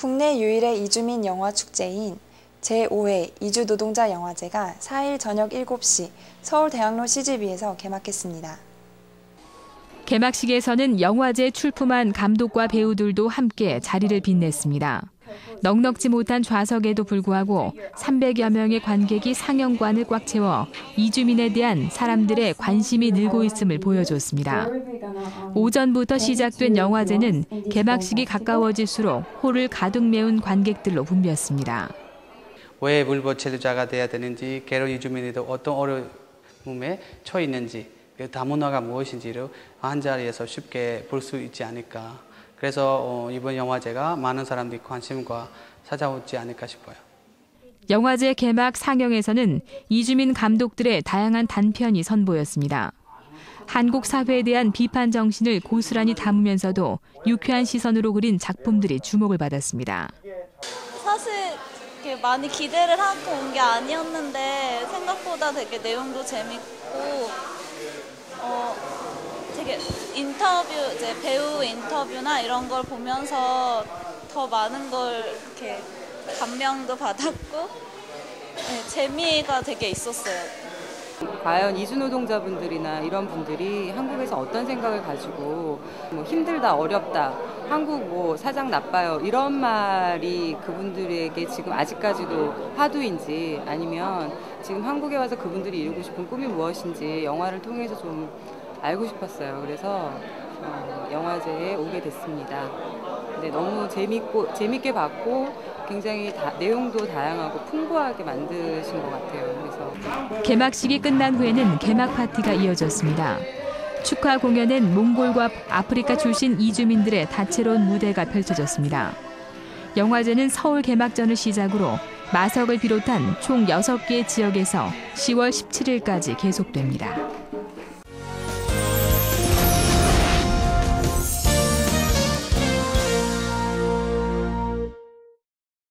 국내 유일의 이주민 영화 축제인 제5회 이주노동자 영화제가 4일 저녁 7시 서울대학로 CGV에서 개막했습니다. 개막식에서는 영화제 출품한 감독과 배우들도 함께 자리를 빛냈습니다. 넉넉지 못한 좌석에도 불구하고 300여 명의 관객이 상영관을 꽉 채워 이주민에 대한 사람들의 관심이 늘고 있음을 보여줬습니다. 오전부터 시작된 영화제는 개막식이 가까워질수록 홀을 가득 메운 관객들로 붐볐습니다. 왜 물보 체류자가 돼야 되는지, 개로 이주민들도 어떤 어려움에 처해 있는지, 그 다문화가 무엇인지를 한 자리에서 쉽게 볼 수 있지 않을까. 그래서 어, 이번 영화제가 많은 사람들이 관심과 찾아오지 않을까 싶어요. 영화제 개막 상영에서는 이주민 감독들의 다양한 단편이 선보였습니다. 한국 사회에 대한 비판 정신을 고스란히 담으면서도 유쾌한 시선으로 그린 작품들이 주목을 받았습니다. 사실 이렇게 많이 기대를 하고 온 게 아니었는데 생각보다 되게 내용도 재밌고 인터뷰 이제 배우 인터뷰나 이런 걸 보면서 더 많은 걸 이렇게 감명도 받았고 네, 재미가 되게 있었어요. 과연 이주노동자분들이나 이런 분들이 한국에서 어떤 생각을 가지고 뭐 힘들다, 어렵다, 한국 뭐 사장 나빠요 이런 말이 그분들에게 지금 아직까지도 화두인지 아니면 지금 한국에 와서 그분들이 이루고 싶은 꿈이 무엇인지 영화를 통해서 좀 알고 싶었어요. 그래서 어, 영화제에 오게 됐습니다. 근데 너무 재밌고 재밌게 봤고 굉장히 다, 내용도 다양하고 풍부하게 만드신 것 같아요. 그래서 개막식이 끝난 후에는 개막 파티가 이어졌습니다. 축하 공연엔 몽골과 아프리카 출신 이주민들의 다채로운 무대가 펼쳐졌습니다. 영화제는 서울 개막전을 시작으로 마석을 비롯한 총 6개 지역에서 10월 17일까지 계속됩니다.